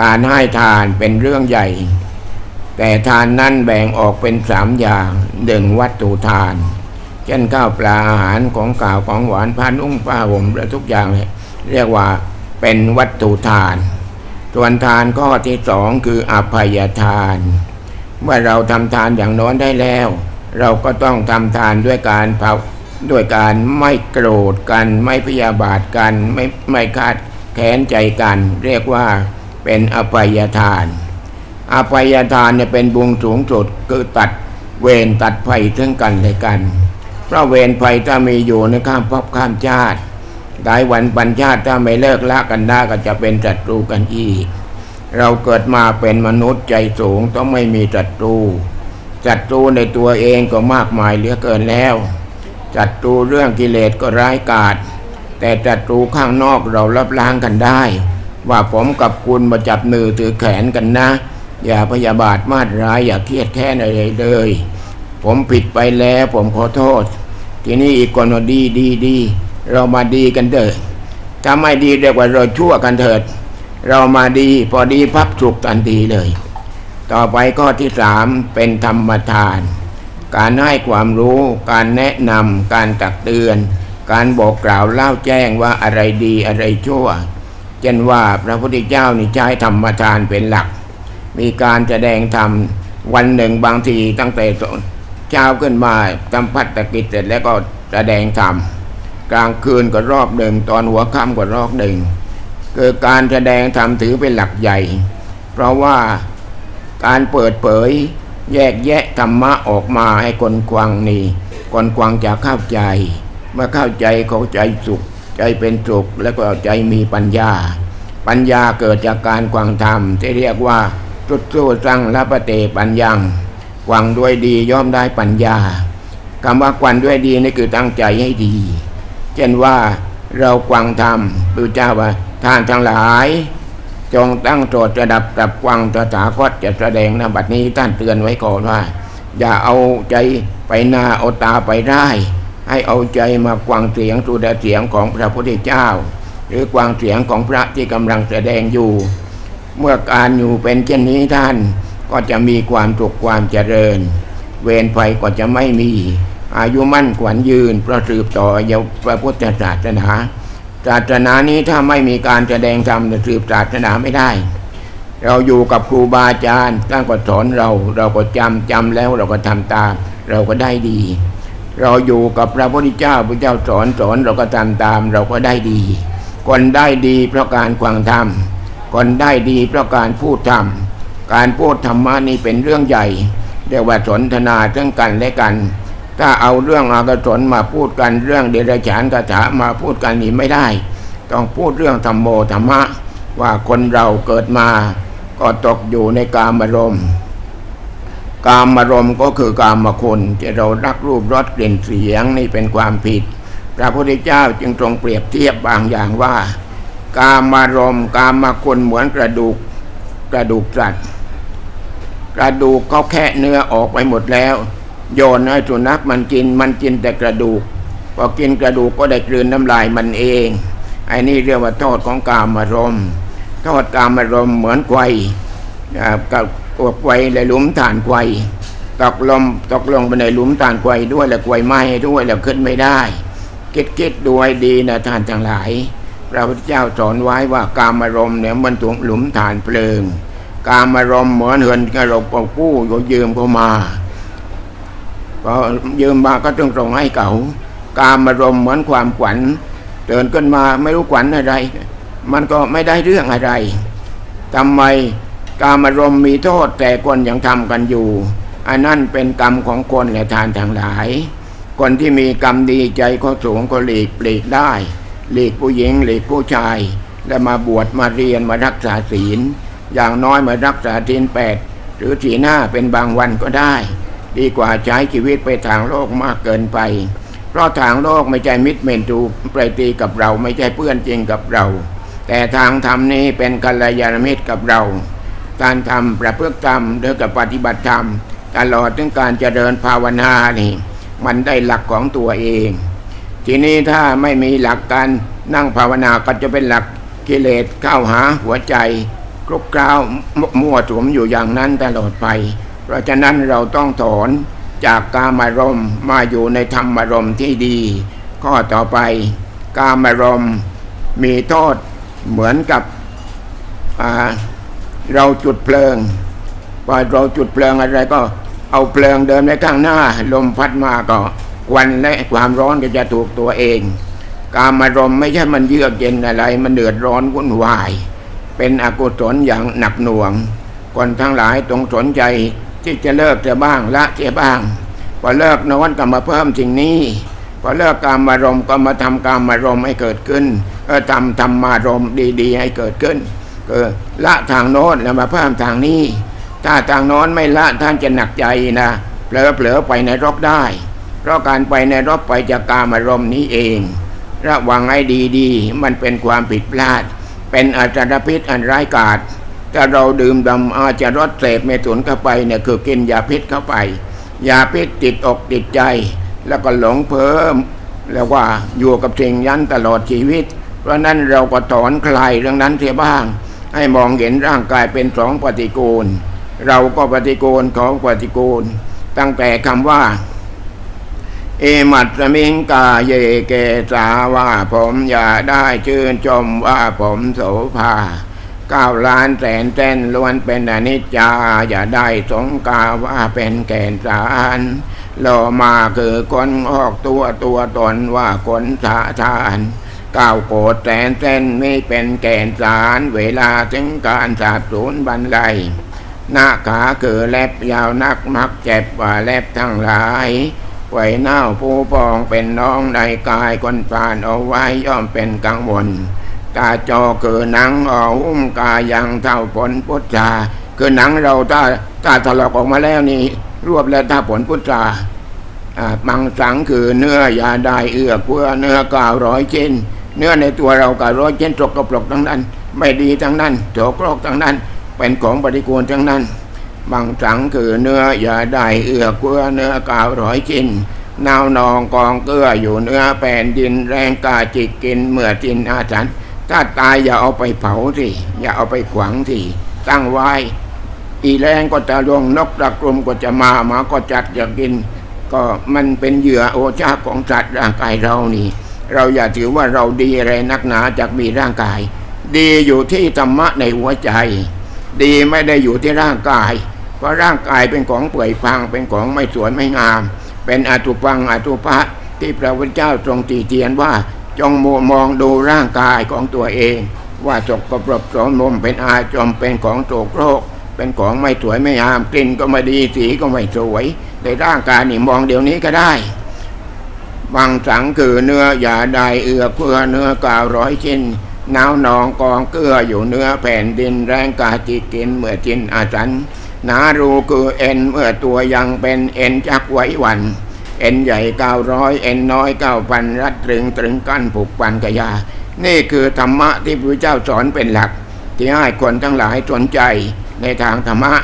การให้ทานเป็นเรื่องใหญ่ แต่ทานนั้นแบ่งออกเป็นสามอย่างหนึ่งวัตถุทาน เช่นข้าวปลาอาหารของกล่าวของหวานพันอุ้งผ้าห่มและทุกอย่างเรียกว่าเป็นวัตถุทาน ส่วนทานข้อที่สองคืออภัยทาน เมื่อเราทำทานอย่างน้นได้แล้ว เราก็ต้องทำทานด้วยการเผาด้วยการไม่โกรธกัน ไม่พยาบาทกัน ไม่ไม่คาดแค้นใจกัน เรียกว่า เป็นอภัยทาน อภัยทานเนี่ยเป็นบุญสูงสุดคือตัดเวรตัดภัยทั้งกันและกัน เพราะเวรภัยถ้ามีอยู่ในข้ามภพข้ามชาติหลายวันปัญชาติถ้าไม่เลิกละกันได้ก็จะเป็นศัตรูกันอีก เราเกิดมาเป็นมนุษย์ใจสูงต้องไม่มีศัตรูศัตรูในตัวเองก็มากมายเหลือเกินแล้วศัตรูเรื่องกิเลสก็ร้ายกาจแต่ศัตรูข้างนอกเรารับล้างกันได้ ว่าผมกับคุณมาจับมือถือแขนกันนะ อย่าพยาบาทมาดร้ายอย่าเครียดแค้นอะไรเลย ผมผิดไปแล้วผมขอโทษ ทีนี้อีกคนดีดีดีเรามาดีกันเถิดถ้าไม่ดีเรียกว่าเราชั่วกันเถิด เรามาดีพอดีพับสุกทันทีเลย ต่อไปข้อที่สามเป็นธรรมทาน การให้ความรู้การแนะนำการตักเตือน การบอกกล่าวเล่าแจ้งว่าอะไรดีอะไรชั่ว เช่นว่าพระพุทธเจ้านี่ใช้ธรรมทานเป็นหลัก มีการแสดงธรรมวันหนึ่งบางทีตั้งแต่เช้าขึ้นมาทำพัฒกิจเสร็จแล้วก็แสดงธรรมกลางคืนก็รอบหนึ่งตอนหัวค่ำก็รอบหนึ่งคือการแสดงธรรมถือเป็นหลักใหญ่ เพราะว่าการเปิดเผยแยกแยะธรรมะออกมาให้คนกวางนี่คนกวางจะเข้าใจ เมื่อเข้าใจเขาใจสุข ใจเป็นสุขแล้วก็ใจมีปัญญา ปัญญาเกิดจากการกวางธรรม ที่เรียกว่าจุดสู้สร้างละปะเตปัญญังกวางด้วยดีย่อมได้ปัญญาคำว่ากวางด้วยดีนี่คือตั้งใจให้ดี เช่นว่าเรากวางธรรมพระเจ้าว่าท่านทั้งหลาย จงตั้งโจทย์ระดับกับกวางตถาคตจะแสดงนบัดนี้ท่านเตือนไว้ก่อนว่า อย่าเอาใจไปนาเอาตาไปได้ ให้เอาใจมากวางเสียงสุดเสียงของพระพุทธเจ้า หรือกวางเสียงของพระที่กำลังแสดงอยู่ เมื่อการอยู่เป็นเช่นนี้ท่านก็จะมีความสุขความเจริญ เวรภัยก็จะไม่มี อายุมั่นขวัญยืนเพระสืบต่อเยาวพระพุทธศาสนาศาสนานี้ถ้าไม่มีการแสดงธรรมจะสืบศาสนาไม่ได้ เราอยู่กับครูบาอาจารย์ตั้งก็สอนเรา เราก็จำจำแล้วเราก็ทำตาม เราก็ได้ดี เราอยู่กับพระพุทธเจ้าพระเจ้าสอนสอนเราก็ทำตามเราก็ได้ดี คนได้ดีเพราะการฟังธรรมคนได้ดีเพราะการพูดธรรมการพูดธรรมะนี่เป็นเรื่องใหญ่เรียกว่าสนทนาทั้งกันและกัน ถ้าเอาเรื่องอากศนมาพูดกันเรื่องเดรัจฉานคาถามาพูดกันนี่ไม่ได้ ต้องพูดเรื่องธรรมโมธรรมะว่าคนเราเกิดมาก็ตกอยู่ในกามารมณ์ กามารมณ์ก็คือกามคุณที่เรารักรูปรสกลิ่นเสียงนี่เป็นความผิด พระพุทธเจ้าจึงทรงเปรียบเทียบบางอย่างว่า กามารมณ์กามคุณเหมือนกระดูกกระดูกสัตว์กระดูกเขาแค่เนื้อออกไปหมดแล้ว โยนให้สุนัขมันกินมันกินแต่กระดูกพอกินกระดูกก็ได้กลืนน้ำลายมันเองไอ้นี่เรียกว่าโทษของกามารมณ์โทษกามารมณ์เหมือนไกวอ่า กับกับไกวในหลุมฐานไกวตกลมตกลงไปในหลุมฐานไกวด้วยแล้วไกวไหม้ด้วยแล้วขึ้นไม่ได้ คิดคิดดูให้ดีนะท่านทั้งหลายพระพุทธเจ้าสอนไว้ว่ากามารมณ์เนี่ยมันถูกหลุมฐานเพลิง กามารมณ์เหมือนเหินกระโหลกเอากู้ก็ยืมเข้ามาพอยืมมาก็ต้องส่งให้เขากามารมณ์เหมือนความขวัญเตือนขึ้นมาไม่รู้ขวัญอะไร มันก็ไม่ได้เรื่องอะไรทำไม กามารมมีโทษแต่คนยังทำกันอยู่ อันนั่นเป็นกรรมของคนและทานทั้งหลาย คนที่มีกรรมดีใจก็สูงก็หลีกปลีกได้ หลีกผู้หญิงหลีกผู้ชาย และมาบวชมาเรียนมารักษาศีล อย่างน้อยมารักษาศีลแปดหรือสีหน้าเป็นบางวันก็ได้ ดีกว่าใช้ชีวิตไปทางโลกมากเกินไป เพราะทางโลกไม่ใช่มิตรเมนตูไปตีกับเราไม่ใช่เพื่อนจริงกับเรา แต่ทางธรรมนี้เป็นกัลยาณมิตรกับเรา การทำประพฤติธรรมหรือกับปฏิบัติธรรม ตลอดถึงการเจริญภาวนานี่ มันได้หลักของตัวเอง ทีนี้ถ้าไม่มีหลักการนั่งภาวนาก็จะเป็นหลักกิเลสเข้าหาหัวใจคลุกคล้าวมมั่วสุมอยู่อย่างนั้นตลอดไป เพราะฉะนั้นเราต้องถอนจากกามารมณ์มาอยู่ในธรรมารมณ์ที่ดี ข้อต่อไป กามารมณ์มีโทษเหมือนกับอ่า เราจุดเพลิงพอเราจุดเพลิงอะไรก็เอาเพลิงเดิมในข้างหน้า ลมพัดมาก็ควันและความร้อนก็จะถูกตัวเอง กามารมไม่ใช่มันเยือกเย็นอะไร มันเดือดร้อนวุ่นวาย เป็นอกุศลอย่างหนักหน่วง คนทั้งหลายต้องสนใจที่จะเลิกจะบ้างละเจะบ้าง พอเลิกนอนก็มาเพิ่มสิ่งนี้ พอเลิกกามารมก็มาทำกามารมให้เกิดขึ้นเออทำธรรมารมดี ๆ ให้เกิดขึ้น เออละทางโน้นแล้วมาเพิ่มทางนี้ ถ้าทางโน้นไม่ละท่านจะหนักใจนะเผลอๆไปในรกได้ เพราะการไปในรกไปจากกามารมณ์นี้เอง ระวังให้ดีๆ มันเป็นความผิดพลาด เป็นอาจารพิษอันร้ายกาจถ้าเราดื่มดำอาจจะรสเสพเมตุนเข้าไปเนี่ยคือกินยาพิษเข้าไป ยาพิษติดอกติดใจ แล้วก็หลงเพิ่ม แล้วว่าอยู่กับสิ่งยันตลอดชีวิต เพราะนั้นเราก็ถอนคลายเรื่องนั้นเสียบ้าง ให้มองเห็นร่างกายเป็นสองปฏิกูล เราก็ปฏิกูลของปฏิกูล ตั้งแต่คำว่า เอมัตสมิงกาเยเกสาว่าผมอย่าได้ชื่นชมว่าผมโสภาเก้าล้านแสนแสนล้วนเป็นอนิจจา อย่าได้สงกาว่าเป็นแก่นสารโลมาคือคนออกตัวตัวตนว่าคนสาทาน ก้าวโกดแสนแสนไม่เป็นแก่นสารเวลาถึงการสาบสูญบรรลัยหน้าขาคือแลบยาวนักมักเจ็บว่าแลบทั้งหลายไหวเน่าผู้ปองเป็นน้องในกายคนปานเอาไว้ย่อมเป็นกังวลตาจอคือหนังออหุ้มกายยังเท่าผลพุทธาคือหนังเราถ้าถ้าถลอกออกมาแล้วนี่รวบแล้วถ้าผลพุทธาอ่ามังสังคือเนื้อยาได้เอื้อเพื่อเนื้อก้าร้อยชิ้น เนื้อในตัวเราก้าร้อยเชิ้นตกกระปรกทั้งนั้น ไม่ดีทั้งนั้นโถกรกทั้งนั้น เป็นของปฏิกูลทั้งนั้น บางสังคือเนื้ออย่าได้เอื้อเกลือเนื้อก้าร้อยชิ้นนาว นองกองเกลืออยู่เนื้อแผ่นดินแรงกาจิกกินเมื่อจินอาสันถ้าตายอย่าเอาไปเผาสิอย่าเอาไปขวางสิตั้งไว้ อีแรงก็จะลวงนกตะกรุมก็จะมาหมาก็จัดอยากกิน ก็มันเป็นเหยื่อโอชาของสัตว์ร่างกายเรานี่ เราอย่าถือว่าเราดีอะไรนักหนาจากมีร่างกาย ดีอยู่ที่ธรรมะในหัวใจ ดีไม่ได้อยู่ที่ร่างกาย เพราะร่างกายเป็นของเปื่อยพังเป็นของไม่สวยไม่งาม เป็นอตุปังอตุปะที่พระพุทธเจ้าทรงตีเตียนว่าจงมมองดูร่างกายของตัวเอง ว่าจกกระปรบสมมเป็นอาจอมเป็นของโตโครกเป็นของไม่สวยไม่งามกลิ่นก็ไม่ดีสีก็ไม่สวยในร่างกายนี่มองเดี๋ยวนี้ก็ได้ บางสังคือเนื้ออย่าได้เอือเพื่อเนื้อกาวร้อยชิ้นนาวนองกองเกลืออยู่เนื้อแผ่นดินแรงกาจิกินเมื่อจินอาสันนารูคือเอ็นเมื่อตัวยังเป็นเอ็นจักไว้วันเอ็นใหญ่เก้าร้อยเอ็นน้อยเก้าพันรัดตรึงตรึงกั้นผูกปันกยา นี่คือธรรมะที่พระเจ้าสอนเป็นหลัก ที่ให้คนทั้งหลายสนใจในทางธรรมะ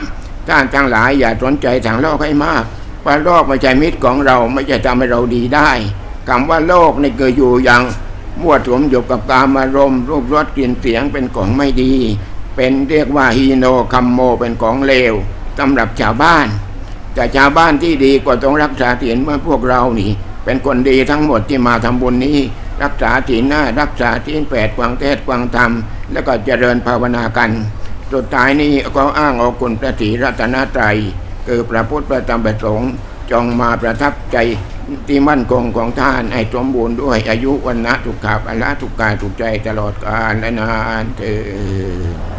ท่านทั้งหลายอย่าสนใจทางโลกให้มาก เพราโลกไม่ใช่มิตรของเราไม่ใช่ทำให้เราดีได้คำว่าโลกนี่คืออยู่อย่างมั่วสุมอยู่กับกามารมณ์รูปรสกลิ่นเสียงเป็นของไม่ดี เป็นเรียกว่าฮีโนคัมโมเป็นของเลวสำหรับชาวบ้าน แต่ชาวบ้านที่ดีก็ต้องรักษาศีลเมื่อพวกเรานี่ เป็นคนดีทั้งหมดที่มาทำบุญนี้ รักษาศีลหน้ารักษาศีลแปดกวางเทศกวางธรรม แล้วก็เจริญภาวนากัน สุดท้ายนี้ก็อ้างเอาคุณพระศรีรัตนตรัย คือพระพุทธพระธรรมพระสงฆ์จงมาประทับใจที่มั่นคงของท่านให้สมบูรณ์ด้วยอายุวันนะทุกขาภละทุกกายทุกใจตลอดกาลและนานเถิด